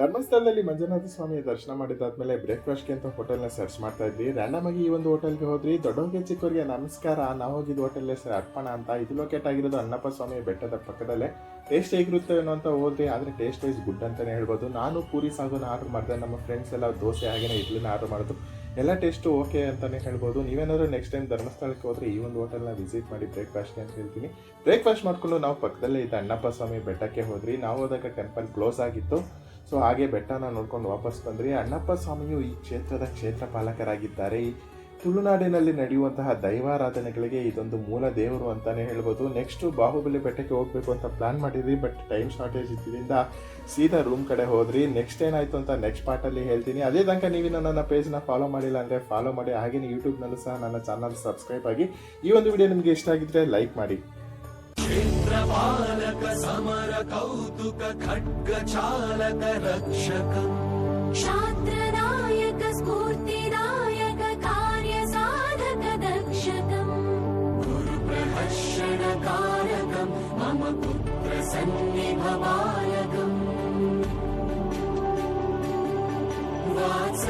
ಧರ್ಮಸ್ಥಳದಲ್ಲಿ ಮಂಜುನಾಥ ಸ್ವಾಮಿಯ ದರ್ಶನ ಮಾಡಿದಾದ್ಮೇಲೆ ಬ್ರೇಕ್ಫಾಸ್ಟ್ಗೆ ಅಂತ ಹೋಟೆಲ್ನ ಸರ್ಚ್ ಮಾಡ್ತಾ ಇದ್ವಿ. ರ್ಯಾಂಡಮ್ ಆಗಿ ಈ ಒಂದು ಹೋಟೆಲ್ಗೆ ಹೋದ್ರಿ. ದೊಡ್ಡವ್ರಿಗೆ ಚಿಕ್ಕವರಿಗೆ ನಮಸ್ಕಾರ. ನಾವು ಹೋಗಿದ್ದ ಹೋಟೆಲ್ ಹೆಸರು ಅರ್ಪಣ ಅಂತ. ಇದು ಲೊಕೇಟ್ ಆಗಿರೋದು ಅಣ್ಣಪ್ಪ ಸ್ವಾಮಿ ಬೆಟ್ಟದ ಪಕ್ಕದಲ್ಲೇ. ಟೇಸ್ಟ್ ಹೇಗಿರುತ್ತೆ ಏನೋ ಅಂತ ಹೋದ್ರಿ. ಆದರೆ ಟೇಸ್ಟ್ ವೈಸ್ ಗುಡ್ ಅಂತಾನೆ ಹೇಳ್ಬೋದು. ನಾನು ಪೂರಿ, ಸಾಗುನ ಆರ್ಡರ್ ಮಾಡಿದೆ. ನಮ್ಮ ಫ್ರೆಂಡ್ಸ್ ಎಲ್ಲ ದೋಸೆ ಹಾಗೇನೆ ಇಡ್ಲಿನ ಆರ್ಡರ್ ಮಾಡೋದು. ಎಲ್ಲ ಟೇಸ್ಟು ಓಕೆ ಅಂತಾನೆ ಹೇಳ್ಬೋದು. ನೀವೇನಾದ್ರು ನೆಕ್ಸ್ಟ್ ಟೈಮ್ ಧರ್ಮಸ್ಥಳಕ್ಕೆ ಹೋದ್ರೆ ಈ ಒಂದು ಹೋಟೆಲ್ನ ವಿಸಿಟ್ ಮಾಡಿ ಬ್ರೇಕ್ಫಾಸ್ಟ್ಗೆ ಅಂತ ಹೇಳ್ತೀನಿ. ಬ್ರೇಕ್ಫಾಸ್ಟ್ ಮಾಡ್ಕೊಂಡು ನಾವು ಪಕ್ಕದಲ್ಲೇ ಇದ್ದ ಅಣ್ಣಪ್ಪ ಸ್ವಾಮಿ ಬೆಟ್ಟಕ್ಕೆ ಹೋದ್ರಿ. ನಾವು ಹೋದಾಗ ಟೆಂಪಲ್ ಕ್ಲೋಸ್ ಆಗಿತ್ತು. ಸೊ ಹಾಗೆ ಬೆಟ್ಟನ ನೋಡ್ಕೊಂಡು ವಾಪಸ್ ಬಂದ್ರಿ ಅಣ್ಣಪ್ಪ ಸ್ವಾಮಿಯು ಈ ಕ್ಷೇತ್ರದ ಕ್ಷೇತ್ರಪಾಲಕರಾಗಿದ್ದಾರೆ. ತುಳುನಾಡಿನಲ್ಲಿ ನಡೆಯುವಂತಹ ದೈವಾರಾಧನೆಗಳಿಗೆ ಇದೊಂದು ಮೂಲ ದೇವರು ಅಂತಾನೆ ಹೇಳ್ಬೋದು. ನೆಕ್ಸ್ಟ್ ಬಾಹುಬಲಿ ಬೆಟ್ಟಕ್ಕೆ ಹೋಗ್ಬೇಕು ಅಂತ ಪ್ಲಾನ್ ಮಾಡಿದ್ರಿ ಬಟ್ ಟೈಮ್ ಶಾರ್ಟೇಜ್ ಇದ್ದಿದ್ದರಿಂದ ಸೀದಾ ರೂಮ್ ಕಡೆ ಹೋದ್ರಿ. ನೆಕ್ಸ್ಟ್ ಏನಾಯ್ತು ಅಂತ ನೆಕ್ಸ್ಟ್ ಪಾರ್ಟಲ್ಲಿ ಹೇಳ್ತೀನಿ. ಅದೇ ತನಕ ನೀವು ನನ್ನ ಪೇಜ್ನ ಫಾಲೋ ಮಾಡಿಲ್ಲ ಅಂದರೆ ಫಾಲೋ ಮಾಡಿ. ಹಾಗೇನೆ ಯೂಟ್ಯೂಬ್ನಲ್ಲೂ ಸಹ ನನ್ನ ಚಾನಲ್ ಸಬ್ಸ್ಕ್ರೈಬ್ ಆಗಿ ಈ ಒಂದು ವಿಡಿಯೋ ನಿಮಗೆ ಇಷ್ಟ ಆಗಿದ್ರೆ ಲೈಕ್ ಮಾಡಿ. समर कौतुक खड्ग चालक रक्षक। क्षात्रदायक स्फूर्तिदायक कार्य साधक रक्षक गुरुप्रभर्षण कारक मम पुत्रसन्निभवायकवाच